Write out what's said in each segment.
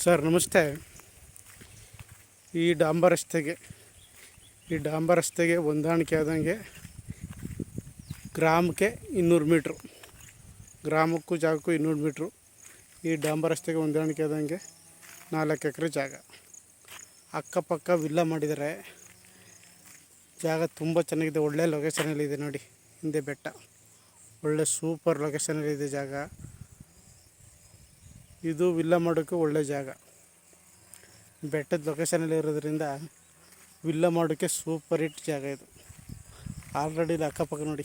Sir, ನಮಸ್ತೆ. ಈ ಡಾಂಬರ್ ರಸ್ತೆಗೆ, ಈ ಡಾಂಬರ್ ರಸ್ತೆಗೆ ಹೊಂದಾಣಿಕೆ ಆದಂಗೆ ಗ್ರಾಮಕ್ಕೆ ಇನ್ನೂರು ಮೀಟ್ರು, ಗ್ರಾಮಕ್ಕೂ ಜಾಗಕ್ಕೂ ಇನ್ನೂರು ಮೀಟ್ರು ಈ ಡಾಂಬರ್ ರಸ್ತೆಗೆ ಹೊಂದಾಣಿಕೆ ಆದಂಗೆ ನಾಲ್ಕು ಎಕರೆ ಜಾಗ. ಅಕ್ಕಪಕ್ಕ ವಿಲ್ಲ ಮಾಡಿದ್ದಾರೆ ಜಾಗ ತುಂಬ ಚೆನ್ನಾಗಿದೆ. ಒಳ್ಳೆ ಲೊಕೇಶನಲ್ಲಿದೆ ನೋಡಿ, ಹಿಂದೆ ಬೆಟ್ಟ. ಒಳ್ಳೆ ಸೂಪರ್ ಲೊಕೇಶನಲ್ಲಿದೆ ಜಾಗ. ಇದು ವಿಲ್ಲ ಮಾಡೋಕ್ಕೆ ಒಳ್ಳೆ ಜಾಗ. ಬೆಟ್ಟದ ಲೊಕೇಶನಲ್ಲಿ ಇರೋದ್ರಿಂದ ವಿಲ್ಲ ಮಾಡೋಕ್ಕೆ ಸೂಪರ್ ಹಿಟ್ ಜಾಗ ಇದು. ಆಲ್ರೆಡಿ ಇಲ್ಲಿ ಅಕ್ಕಪಕ್ಕ ನೋಡಿ.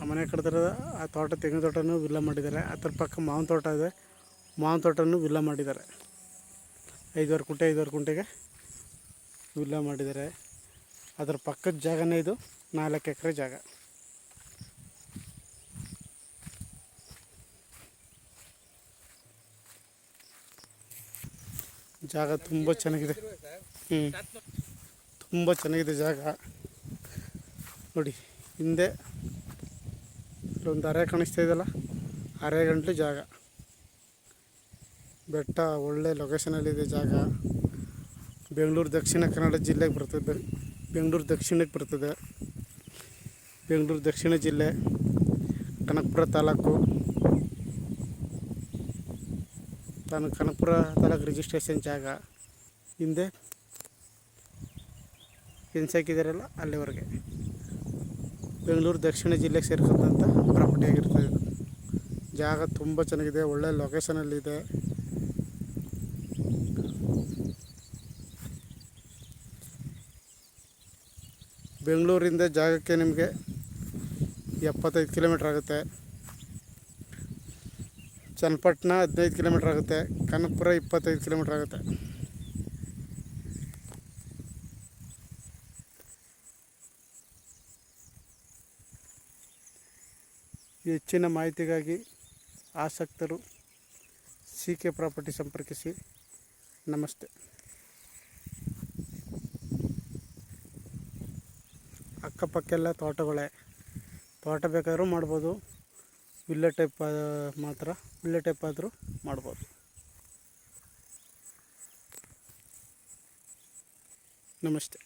ಆ ಮನೆ ಕಡ್ದಿರೋ ಆ ತೋಟ, ತೆಂಗಿನ ತೋಟನೂ ವಿಲ್ಲ ಮಾಡಿದ್ದಾರೆ ಅದ್ರ ಪಕ್ಕ ಮಾವಿನ ತೋಟ ಇದೆ. ಮಾವಿನ ತೋಟನೂ ವಿಲ್ಲ ಮಾಡಿದ್ದಾರೆ ಐದುವರೆ ಕುಂಟೆ, ಐದುವರೆ ಕುಂಟೆಗೆ ವಿಲ್ಲ ಮಾಡಿದ್ದಾರೆ ಅದ್ರ ಪಕ್ಕದ ಜಾಗನೇ ಇದು. ನಾಲ್ಕು ಎಕರೆ ಜಾಗ. ಜಾಗ ತುಂಬ ಚೆನ್ನಾಗಿದೆ. ಹ್ಞೂ ತುಂಬ ಚೆನ್ನಾಗಿದೆ ಜಾಗ. ನೋಡಿ, ಹಿಂದೆ ಒಂದು ಅರೆ ಕಾಣಿಸ್ತಾ ಇದೆಯಲ್ಲ? ಅರೆ ಗಂಟೆ ಜಾಗ. ಬೆಟ್ಟ ಒಳ್ಳೆ ಲೊಕೇಶನಲ್ಲಿದೆ ಜಾಗ. ಬೆಂಗಳೂರು ದಕ್ಷಿಣ ಕನ್ನಡ ಜಿಲ್ಲೆಗೆ ಬರ್ತದೆ. ಬೆಂಗಳೂರು ದಕ್ಷಿಣಕ್ಕೆ ಬರ್ತದೆ. ಬೆಂಗಳೂರು ದಕ್ಷಿಣ ಜಿಲ್ಲೆ, ಕನಕಪುರ ತಾಲೂಕು. ತಾನು ಕನಕಪುರ ತಾಲೂಕು ರಿಜಿಸ್ಟ್ರೇಷನ್ ಜಾಗ ಹಿಂದೆ ಹಾಕಿದಾರಲ್ಲ ಅಲ್ಲಿವರೆಗೆ. ಬೆಂಗಳೂರು ದಕ್ಷಿಣ ಜಿಲ್ಲೆಗೆ ಸೇರ್ಕೊಂಡಂಥ ಪ್ರಾಪರ್ಟಿ ಆಗಿರ್ತದೆ ಇದು. ಜಾಗ ತುಂಬ ಚೆನ್ನಾಗಿದೆ, ಒಳ್ಳೆ ಲೊಕೇಶನಲ್ಲಿದೆ ಬೆಂಗಳೂರಿಂದ ಜಾಗಕ್ಕೆ ನಿಮಗೆ ಎಪ್ಪತ್ತೈದು ಕಿಲೋಮೀಟ್ರ್ ಆಗುತ್ತೆ. ಚನ್ನಪಟ್ಟಣ ಹದಿನೈದು ಕಿಲೋಮೀಟ್ರ್ ಆಗುತ್ತೆ, ಕನಕಪುರ ಇಪ್ಪತ್ತೈದು ಕಿಲೋಮೀಟ್ರ್ ಆಗುತ್ತೆ. ಹೆಚ್ಚಿನ ಮಾಹಿತಿಗಾಗಿ ಆಸಕ್ತರು ಸಿ ಕೆ ಪ್ರಾಪರ್ಟಿ ಸಂಪರ್ಕಿಸಿ. ನಮಸ್ತೆ. ಅಕ್ಕಪಕ್ಕೆಲ್ಲ ತೋಟಗಳೇ. ತೋಟ ಬೇಕಾದರೂ ಮಾಡ್ಬೋದು. ವಿಲ್ಲ ಟೈಪ್ ಮಾತ್ರ ವಿಲ್ಲ ಟೈಪ್ ಆದರೂ ಮಾಡ್ಬೋದು. ನಮಸ್ತೆ.